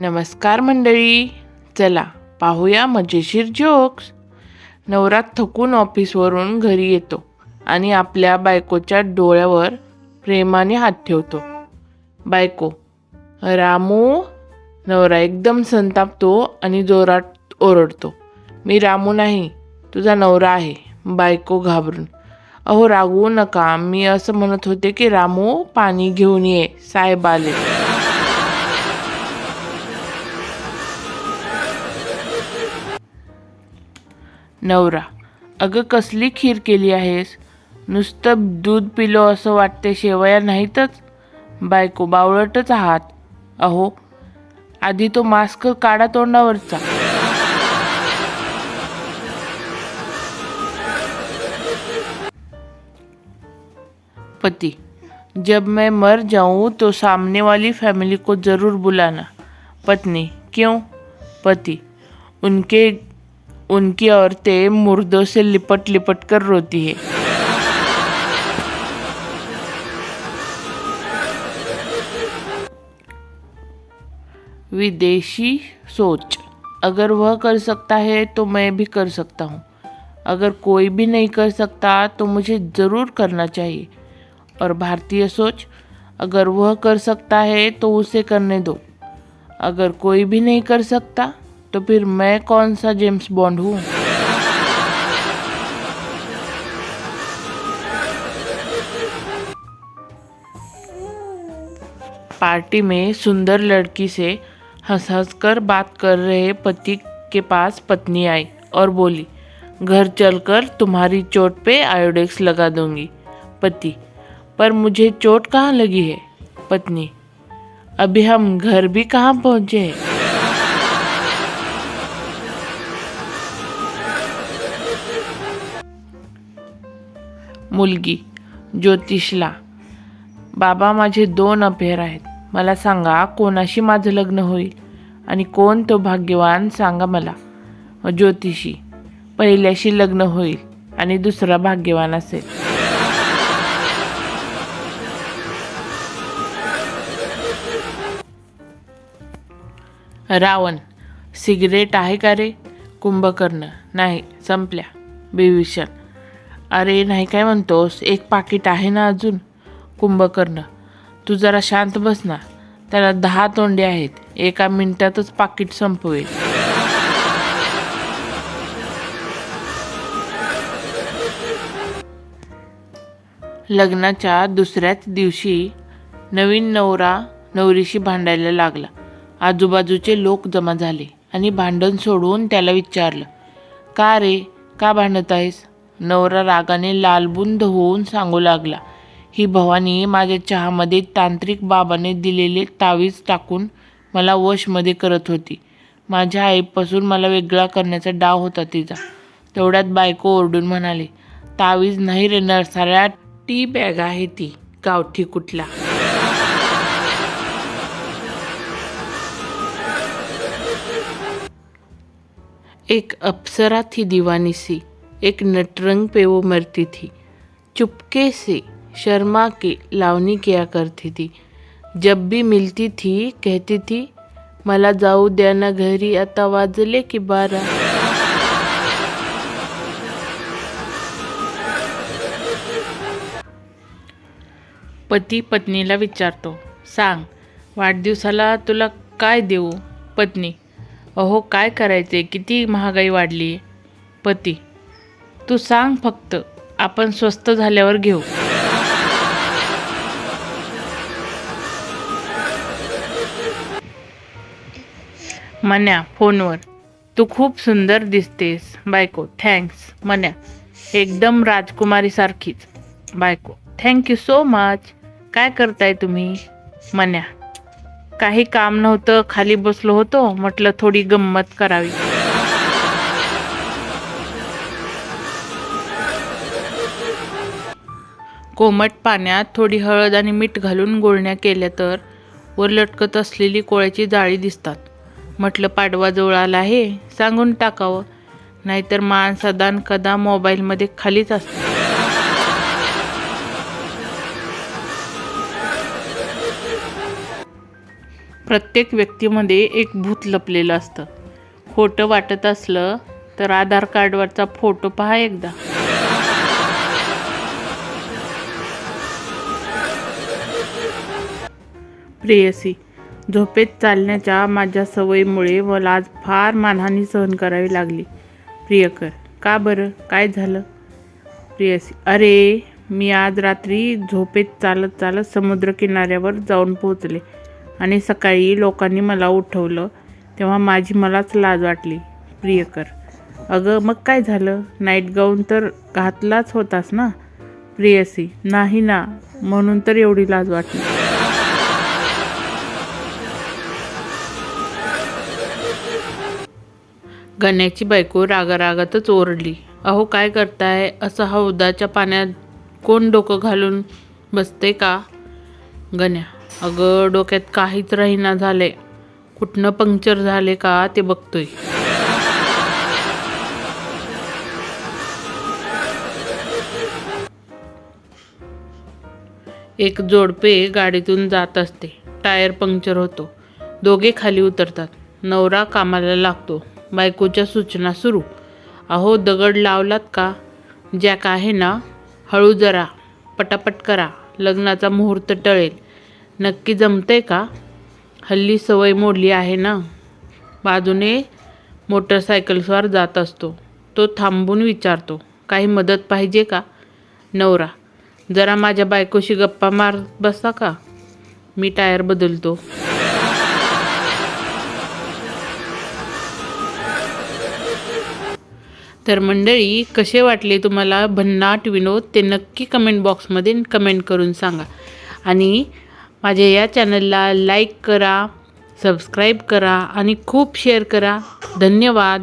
नमस्कार मंडळी चला पाहूया मजेशीर जोक्स नवरा थकून ऑफिसवरून घरी येतो आणि आपल्या बायकोच्या डोळ्यावर प्रेमाने हात ठेवतो. बायको रामू नवरा एकदम संतापतो आणि जोरात ओरडतो. मी रामू नाही तुझा नवरा आहे बायको घाबरून. अहो रागवू नका मी असं म्हणत होते की रामू पाणी घेऊन ये साहेब आले. नवरा अगं कसली खीर केली आहेस? नुसतं दूध पिलो असं वाटते शेवया नाहीतच. बायको बावळटच आहात. अहो आधी तो मास्क काढा तोंडावरचा. पति जब मैं मर जाऊं तो सामने वाली फैमिली को ज़रूर बुलाना. पत्नी क्यों? पति उनके उनकी औरतें मुर्दों से लिपट लिपट कर रोती है। विदेशी सोच। अगर वह कर सकता है तो मैं भी कर सकता हूँ। अगर कोई भी नहीं कर सकता तो मुझे ज़रूर करना चाहिए। और भारतीय सोच, अगर वह कर सकता है तो उसे करने दो। अगर कोई भी नहीं कर सकता तो फिर मैं कौन सा जेम्स बॉन्ड हूँ? पार्टी में सुंदर लड़की से हंस हंस कर बात कर रहे पति के पास पत्नी आई और बोली, घर चलकर तुम्हारी चोट पे आयोडेक्स लगा दूँगी, पति। पर मुझे चोट कहाँ लगी है, पत्नी? अभी हम घर भी कहाँ पहुँचे हैं? मुलगी ज्योतिषला. बाबा माझे दोन अफेअर आहेत. मला सांगा कोणाशी माझं लग्न होईल? आणि कोण तो भाग्यवान सांगा मला? ज्योतिषी पहिल्याशी लग्न होईल आणि दुसरा भाग्यवान असेल. रावण सिगरेट आहे का रे? कुंभकर्ण. नाही संपल्या. बिभीषण अरे नाही काय म्हणतोस? एक पाकिट आहे ना अजून? कुंभकर्ण. तू जरा शांत बस ना. त्याला दहा तोंडे आहेत. एका मिनिटातच पाकिट संपवेल. लग्नाच्या दुसऱ्याच दिवशी नवीन नवरा नवरीशी भांडायला लागला. आजूबाजूचे लोक जमा झाले आणि भांडण सोडून त्याला विचारलं का रे? का भांडत आहेस? नवरा रागाने लालबुंद होऊन सांगू लागला. ही भवानी माझ्या चहामध्ये तांत्रिक बाबाने दिलेले तावीज टाकून मला वशमध्ये करत होती. माझ्या आईपासून मला वेगळा करण्याचा डाव होता तिचा. तेवढ्यात बायको ओरडून म्हणाले तावीज नाही रे नरसाऱ्या टी बॅग आहे ती. गावठी कुठला? एक अप्सरा थी दीवानी सी एक नटरंग पे वो मरती थी। चुपके से शर्मा के लावणी किया करती थी। जब भी मिलती थी कहती थी मला जाऊ द्या ना घरी आता वाजले की बारा. पती पत्नीला विचारतो सांग वाढदिवसाला तुला काय देऊ पत्नी? अहो काय करायचे किती महागाई वाढली पती तू सांग फक्त आपण स्वस्त झाल्यावर घेऊ. मन्या फोनवर. तू खूप सुंदर दिसतेस. बायको थँक्स. मन्या एकदम राजकुमारीसारखीच बायको थँक्यू सो मच. काय करताय तुम्ही? मन्या काही काम नव्हतं खाली बसलो होतो म्हटलं थोडी गंमत करावी. कोमट पाण्यात थोडी हळद आणि मीठ घालून गुळण्या केल्या तर वर लटकत असलेली कोळ्याची जाळी दिसतात. म्हटलं पाडवा जवळ आला आहे सांगून टाकावं. नाहीतर मान सदान कदा मोबाईलमध्ये खालीच असते प्रत्येक व्यक्तीमध्ये एक भूत लपलेलं असतं. खोटं वाटत असलं तर आधार कार्डवरचा फोटो पहा एकदा. प्रेयसी झोपेत चालण्याच्या माझ्या सवयीमुळे मला आज फार मानहानी सहन करावी लागली. प्रियकर का बरं? काय झालं? प्रियसी अरे मी आज रात्री झोपेत चालत चालत समुद्रकिनाऱ्यावर जाऊन पोहोचले आणि सकाळी लोकांनी मला उठवलं तेव्हा माझी मलाच लाज वाटली. प्रियकर अगं मग काय झालं? नाईट गाऊन तर घातलाच होतास ना? प्रियसी नाही ना म्हणून तर एवढी लाज वाटली. गण्याची बायको रागारागातच ओरडली. अहो काय करताय? असं हौदाच्या पाण्यात कोण डोकं घालून बसते का? गण्या अगं डोक्यात काहीच राहीना झाले कुठनं पंक्चर झाले का ते बघतोय. एक जोडपे गाडीतून जात असते. टायर पंक्चर होतो. दोघे खाली उतरतात. नवरा कामाला लागतो. बायकोच्या सूचना सुरू. अहो दगड लावलात का? जॅक आहे ना हळू जरा पटापट करा लग्नाचा मुहूर्त टळेल. नक्की जमते का? हल्ली सवय मोडली आहे ना. बाजूने मोटरसायकलस्वार जात असतो. तो थांबून विचारतो काही मदत पाहिजे का? नवरा जरा माझ्या बायकोशी गप्पा मार बसा का? मी टायर बदलतो. तर मंडळी कसे वाटले तुम्हाला भन्नाट विनोद? ते नक्की कमेंट बॉक्समध्ये कमेंट करून सांगा. आणि माझ्या या चॅनलला लाईक करा सबस्क्राईब करा आणि खूप शेअर करा. धन्यवाद.